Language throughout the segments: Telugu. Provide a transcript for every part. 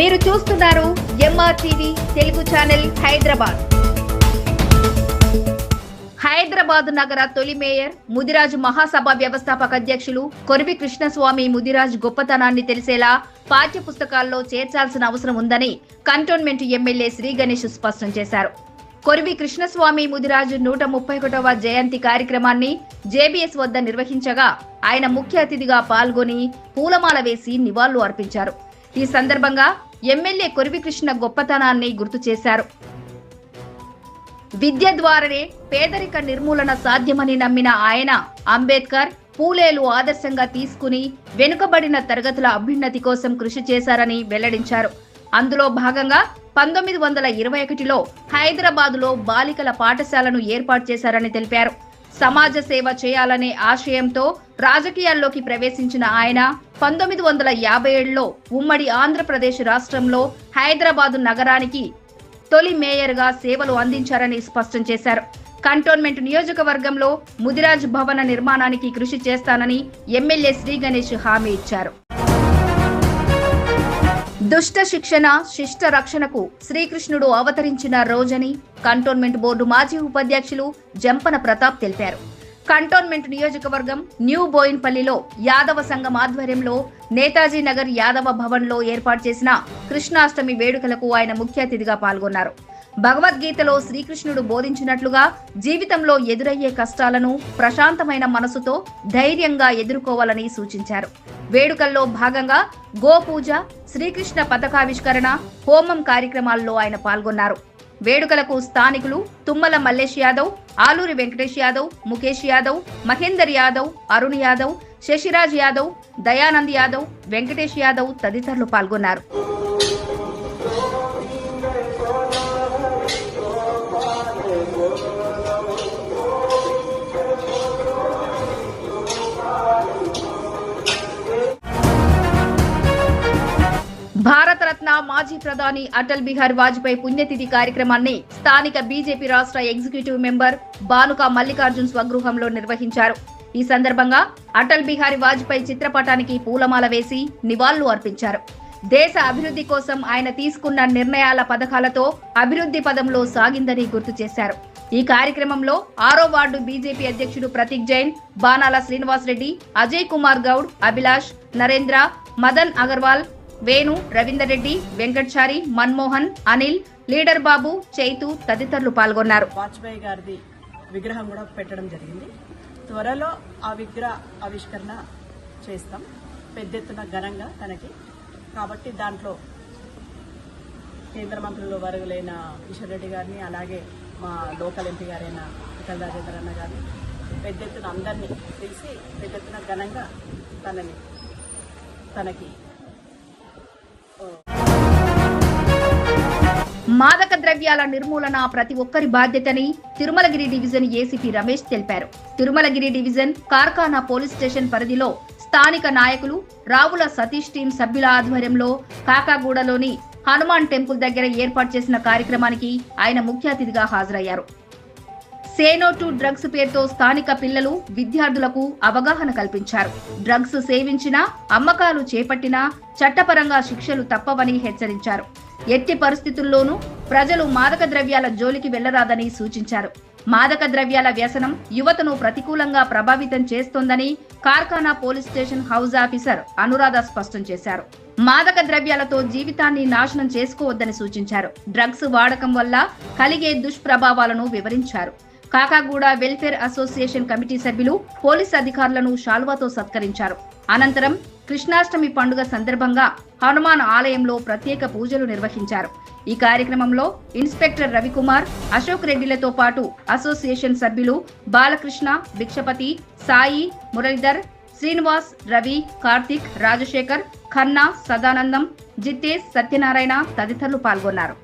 మీరు చూస్తున్నారు MR TV Telugu channel Hyderabad. Hyderabad నగర తొలి మేయర్ ముదిరాజు మహాసభ వ్యవస్థాపక అధ్యక్షులు కొరివి కృష్ణస్వామి ముదిరాజ్ గొప్పతనాన్ని తెలిసేలా పాఠ్య పుస్తకాల్లో చేర్చాల్సిన అవసరం ఉందని కంటోన్మెంట్ ఎమ్మెల్యే శ్రీ గణేష్ స్పష్టం చేశారు. కొరివి కృష్ణస్వామి ముదిరాజు నూట ముప్పై ఒకటవ జయంతి కార్యక్రమాన్ని జేబీఎస్ వద్ద నిర్వహించగా ఆయన ముఖ్య అతిథిగా పాల్గొని పూలమాల వేసి నివాళులు అర్పించారు. ఈ సందర్భంగా ఎమ్మెల్యే కొరివి కృష్ణ గొప్పతనాన్ని గుర్తు చేశారు. విద్య ద్వారానే పేదరిక నిర్మూలన సాధ్యమని నమ్మిన ఆయన అంబేద్కర్ పూలేలు ఆదర్శంగా తీసుకుని వెనుకబడిన తరగతుల అభ్యున్నతి కోసం కృషి చేశారని వెల్లడించారు. అందులో భాగంగా పంతొమ్మిది వందల ఇరవై ఒకటిలో హైదరాబాదులో బాలికల పాఠశాలను ఏర్పాటు చేశారని తెలిపారు. సమాజ సేవ చేయాలనే ఆశయంతో రాజకీయాల్లోకి ప్రవేశించిన ఆయన పంతొమ్మిది వందల యాభై ఏడులో ఉమ్మడి ఆంధ్రప్రదేశ్ రాష్ట్రంలో హైదరాబాదు నగరానికి తొలి మేయర్గా సేవలు అందించారని స్పష్టం చేశారు. కంటోన్మెంట్ నియోజకవర్గంలో ముదిరాజ్ భవన నిర్మాణానికి కృషి చేస్తానని ఎమ్మెల్యే శ్రీ గణేష్ హామీ ఇచ్చారు. దుష్ట శిక్షణ శిష్ట రక్షణకు శ్రీకృష్ణుడు అవతరించిన రోజని కంటోన్మెంట్ బోర్డు మాజీ ఉపాధ్యక్షులు జంపన ప్రతాప్ తెలిపారు. కంటోన్మెంట్ నియోజకవర్గం న్యూ బోయిన్పల్లిలో యాదవ సంఘం ఆధ్వర్యంలో నేతాజీ నగర్ యాదవ భవన్లో ఏర్పాటు చేసిన కృష్ణాష్టమి వేడుకలకు ఆయన ముఖ్య అతిథిగా పాల్గొన్నారు. భగవద్గీతలో శ్రీకృష్ణుడు బోధించినట్లుగా జీవితంలో ఎదురయ్యే కష్టాలను ప్రశాంతమైన మనసుతో ధైర్యంగా ఎదుర్కోవాలని సూచించారు. వేడుకల్లో భాగంగా గోపూజ శ్రీకృష్ణ పథకావిష్కరణ హోమం కార్యక్రమాల్లో ఆయన పాల్గొన్నారు. వేడుకలకు స్థానికులు తుమ్మల మల్లేష్ యాదవ్ ఆలూరి వెంకటేష్ యాదవ్ ముఖేష్ యాదవ్ మహేందర్ యాదవ్ అరుణ్ యాదవ్ శశిరాజ్ యాదవ్ దయానంద్ యాదవ్ వెంకటేష్ యాదవ్ తదితరులు పాల్గొన్నారు. ప్రధాని అటల్ బిహార్ వాజ్పేయి పుణ్యతిథి కార్యక్రమాన్ని స్థానిక బీజేపీ రాష్ట్ర ఎగ్జిక్యూటివ్ మెంబర్ బానుక మల్లికార్జున్ స్వగృహంలో నిర్వహించారు. ఈ సందర్భంగా అటల్ బిహారీ వాజ్పేయి చిత్రపటానికి పూలమాల వేసి నివాళులు అర్పించారు. దేశ అభివృద్ధి కోసం ఆయన తీసుకున్న నిర్ణయాల పథకాలతో అభివృద్ధి పదంలో సాగిందని గుర్తు చేశారు. ఈ కార్యక్రమంలో ఆరో వార్డు బీజేపీ అధ్యక్షుడు ప్రతీక్ జైన్ బాణాల శ్రీనివాస్ రెడ్డి అజయ్ కుమార్ గౌడ్ అభిలాష్ నరేంద్ర మదన్ అగర్వాల్ వేణు రవీందర్ రెడ్డి వెంకట్చారి మన్మోహన్ అనిల్ లీడర్ బాబు చైతు తదితరులు పాల్గొన్నారు. వాజ్పేయి గారిది విగ్రహం కూడా పెట్టడం జరిగింది. త్వరలో ఆ విగ్రహ ఆవిష్కరణ చేస్తాం. పెద్ద ఎత్తున ఘనంగా తనకి. కాబట్టి దాంట్లో కేంద్ర మంత్రులు వరుగులైన కిషన్ రెడ్డి గారిని అలాగే మా లోకల్ ఎంపీ గారైన ఇటల్ రాజేంద్ర అన్న గారిని పెద్ద ఎత్తున అందరినీ పిలిచి పెద్ద ఎత్తున ఘనంగా తనని తనకి మాదక ద్రవ్యాల నిర్మూలన ప్రతి ఒక్కరి బాధ్యతని తిరుమలగిరి డివిజన్ ఏసీపీ రమేష్ తెలిపారు. Tirumalagiri division Karkhana police station పరిధిలో స్థానిక నాయకులు రావుల సతీష్ టీం సభ్యుల ఆధ్వర్యంలో కాకాగూడలోని హనుమాన్ టెంపుల్ దగ్గర ఏర్పాటు చేసిన కార్యక్రమానికి ఆయన ముఖ్య అతిథిగా హాజరయ్యారు. సేనో టు డ్రగ్స్ పేరుతో స్థానిక పిల్లలు విద్యార్థులకు అవగాహన కల్పించారు. డ్రగ్స్ సేవించినా అమ్మకాలు చేపట్టినా చట్టపరంగా శిక్షలు తప్పవని హెచ్చరించారు. ఎట్టి పరిస్థితుల్లోనూ ప్రజలు మాదక ద్రవ్యాల జోలికి వెళ్ళరాదని సూచించారు. మాదక ద్రవ్యాల వ్యసనం యువతను ప్రతికూలంగా ప్రభావితం చేస్తోందని Karkhana police station house officer Anuradha స్పష్టం చేశారు. మాదక ద్రవ్యాలతో జీవితాన్ని నాశనం చేసుకోవద్దని సూచించారు. డ్రగ్స్ వాడకం వల్ల కలిగే దుష్ప్రభావాలను వివరించారు. కాకాగూడ వెల్ఫేర్ అసోసియేషన్ కమిటీ సభ్యులు పోలీస్ అధికారులను షాల్వాతో సత్కరించారు. అనంతరం కృష్ణాష్టమి పండుగ సందర్భంగా హనుమాన్ ఆలయంలో ప్రత్యేక పూజలు నిర్వహించారు. ఈ కార్యక్రమంలో ఇన్స్పెక్టర్ రవికుమార్ అశోక్ రెడ్డిలతో పాటు అసోసియేషన్ సభ్యులు బాలకృష్ణ భిక్షపతి సాయి మురళీధర్ శ్రీనివాస్ రవి కార్తిక్ రాజశేఖర్ ఖన్నా సదానందం జిత్తేష్ సత్యనారాయణ తదితరులు పాల్గొన్నారు.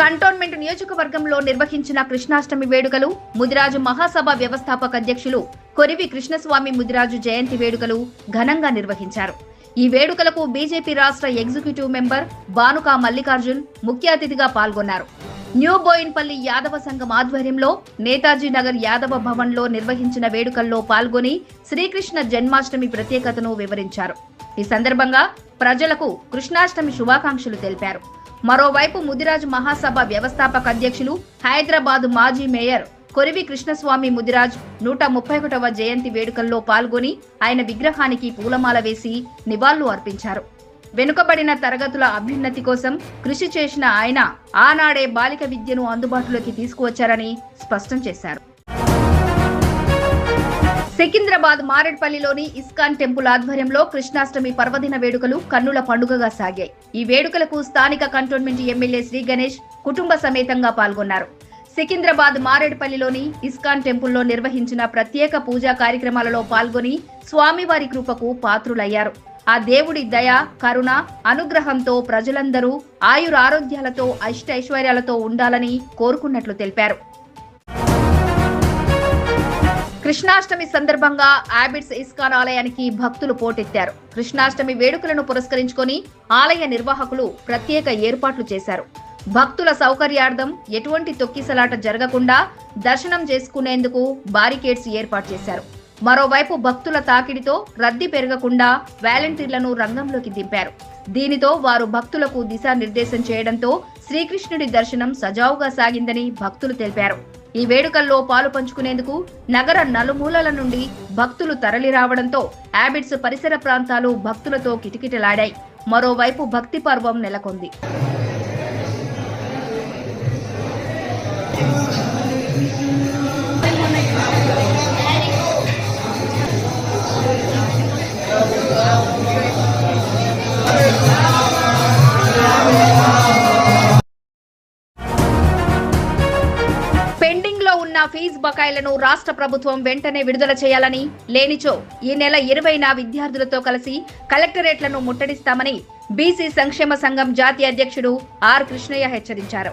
కంటోన్మెంట్ నియోజకవర్గంలో నిర్వహించిన కృష్ణాష్టమి వేడుకలు ముదిరాజు మహాసభ వ్యవస్థాపక అధ్యక్షులు కొరివి కృష్ణస్వామి ముదిరాజు జయంతి వేడుకలు ఘనంగా నిర్వహించారు. ఈ వేడుకలకు బీజేపీ రాష్ట్ర ఎగ్జిక్యూటివ్ మెంబర్ భానుక మల్లికార్జున్ ముఖ్య అతిథిగా పాల్గొన్నారు. న్యూ బోయిన్పల్లి యాదవ సంఘం ఆధ్వర్యంలో నేతాజీ నగర్ యాదవ భవన్లో నిర్వహించిన వేడుకల్లో పాల్గొని శ్రీకృష్ణ జన్మాష్టమి ప్రత్యేకతను వివరించారు. ఈ సందర్భంగా ప్రజలకు కృష్ణాష్టమి శుభాకాంక్షలు తెలిపారు. మరోవైపు ముదిరాజ్ మహాసభ వ్యవస్థాపక అధ్యక్షులు హైదరాబాద్ మాజీ మేయర్ కొరివి కృష్ణస్వామి ముదిరాజ్ నూట ముప్పై ఒకటవ జయంతి వేడుకల్లో పాల్గొని ఆయన విగ్రహానికి పూలమాల వేసి నివాళులు అర్పించారు. వెనుకబడిన తరగతుల అభ్యున్నతి కోసం కృషి చేసిన ఆయన ఆనాడే బాలిక విద్యను అందుబాటులోకి తీసుకువచ్చారని స్పష్టం చేశారు. సికింద్రాబాద్ మారేడ్పల్లిలోని ఇస్కాన్ టెంపుల్ ఆధ్వర్యంలో కృష్ణాష్టమి పర్వదిన వేడుకలు కన్నుల పండుగగా సాగాయి. ఈ వేడుకలకు స్థానిక కంటోన్మెంట్ ఎమ్మెల్యే శ్రీ గణేష్ కుటుంబ సమేతంగా పాల్గొన్నారు. సికింద్రాబాద్ మారేడ్పల్లిలోని ఇస్కాన్ టెంపుల్లో నిర్వహించిన ప్రత్యేక పూజా కార్యక్రమాలలో పాల్గొని స్వామివారి కృపకు పాత్రులయ్యారు. ఆ దేవుడి దయ కరుణ అనుగ్రహంతో ప్రజలందరూ ఆయురారోగ్యాలతో అష్టైశ్వర్యాలతో ఉండాలని కోరుకున్నట్లు తెలిపారు. కృష్ణాష్టమి సందర్భంగా ఆబిడ్స్ ఇస్కాన్ ఆలయానికి భక్తులు పోటెత్తారు. కృష్ణాష్టమి వేడుకలను పురస్కరించుకొని ఆలయ నిర్వాహకులు ప్రత్యేక ఏర్పాట్లు చేశారు. భక్తుల సౌకర్యార్థం ఎటువంటి తొక్కిసలాట జరగకుండా దర్శనం చేసుకునేందుకు బారికేడ్స్ ఏర్పాటు చేశారు. మరోవైపు భక్తుల తాకిడితో రద్దీ పెరగకుండా వాలంటీర్లను రంగంలోకి దింపారు. దీనితో వారు భక్తులకు దిశానిర్దేశం చేయడంతో శ్రీకృష్ణుడి దర్శనం సజావుగా సాగిందని భక్తులు తెలిపారు. ఈ వేడుకల్లో పాలు పంచుకునేందుకు నగర నలుమూలల నుండి భక్తులు తరలిరావడంతో యాబిడ్స్ పరిసర ప్రాంతాలు భక్తులతో కిటకిటలాడాయి. మరోవైపు భక్తి పర్వం నెలకొంది. ఉన్న ఫీజు బకాయిలను రాష్ట్ర ప్రభుత్వం వెంటనే విడుదల చేయాలని లేనిచో ఈ నెల ఇరవైన విద్యార్థులతో కలిసి కలెక్టరేట్లను ముట్టడిస్తామని బీసీ సంక్షేమ సంఘం జాతీయ అధ్యక్షుడు ఆర్ కృష్ణయ్య హెచ్చరించారు.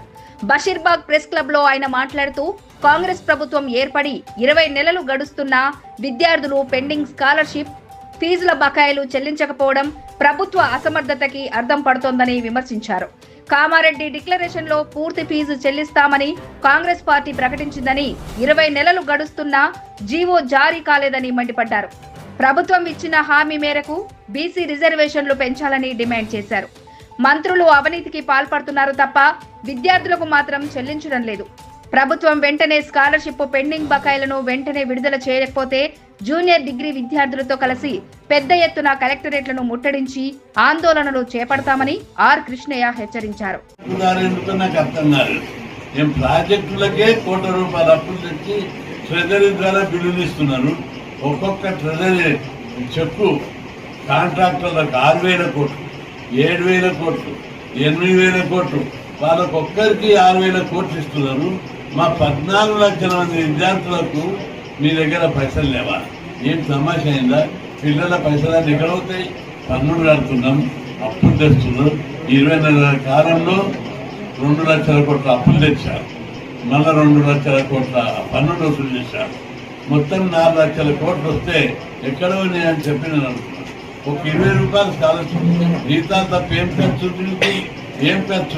బషీర్బాగ్ ప్రెస్ క్లబ్లో ఆయన మాట్లాడుతూ కాంగ్రెస్ ప్రభుత్వం ఏర్పడి ఇరవై నెలలు గడుస్తున్నా విద్యార్థులు పెండింగ్ స్కాలర్షిప్ ఫీజుల బకాయిలు చెల్లించకపోవడం ప్రభుత్వ అసమర్థతకి అర్థం పడుతోందని విమర్శించారు. కామారెడ్డి డిక్లరేషన్లో పూర్తి ఫీజు చెల్లిస్తామని కాంగ్రెస్ పార్టీ ప్రకటించిందని ఇరవై నెలలు గడుస్తున్నా జీవో జారీ కాలేదని మండిపడ్డారు. ప్రభుత్వం ఇచ్చిన హామీ మేరకు బీసీ రిజర్వేషన్లు పెంచాలని డిమాండ్ చేశారు. మంత్రులు అవినీతికి పాల్పడుతున్నారు తప్ప విద్యార్థులకు మాత్రం చెల్లించడం లేదు. ప్రభుత్వం వెంటనే స్కాలర్షిప్ పెండింగ్ బకాయిలను వెంటనే విడుదల చేయకపోతే జూనియర్ డిగ్రీ విద్యార్థులతో కలిసి పెద్ద ఎత్తున కలెక్టరేట్లను ముట్టడించి ఆందోళనలు చేపడతామని ఆర్ కృష్ణయ్య హెచ్చరించారు. ప్రాజెక్టులకే కోట్ల రూపాయల అప్పులు తెచ్చి ట్రెజరీ ద్వారా బిల్లులు ఇస్తున్నారు. ఒక్కొక్క ట్రెజరీ చెక్కు కాంట్రాక్టర్లకు ఆరు వేల కోట్లు ఏడు వేల కోట్లు ఎనిమిది వేల కోట్లు వాళ్ళకొక్కరికి ఆరు వేల కోట్లు ఇస్తున్నారు. మా పద్నాలుగు లక్షల మంది విద్యార్థులకు మీ దగ్గర పైసలు లేవా? ఏం సమస్య అయిందా? పిల్లల పైసలు ఎక్కడవుతాయి పన్నులు కడుతున్నాం అప్పులు తెస్తున్నాం ఇరవై నెలల కాలంలో రెండు లక్షల కోట్ల అప్పులు తెచ్చారు. మళ్ళా రెండు లక్షల కోట్ల పన్నులు వసూలు చేశారు. మొత్తం నాలుగు లక్షల కోట్లు వస్తే ఎక్కడ ఉన్నాయని చెప్పి నేను అనుకున్నాను ఒక ఇరవై రూపాయలు స్కాలర్షిప్ మిగతా తప్ప ఏం ఖర్చు ఉంటుంది ఏం ఖర్చు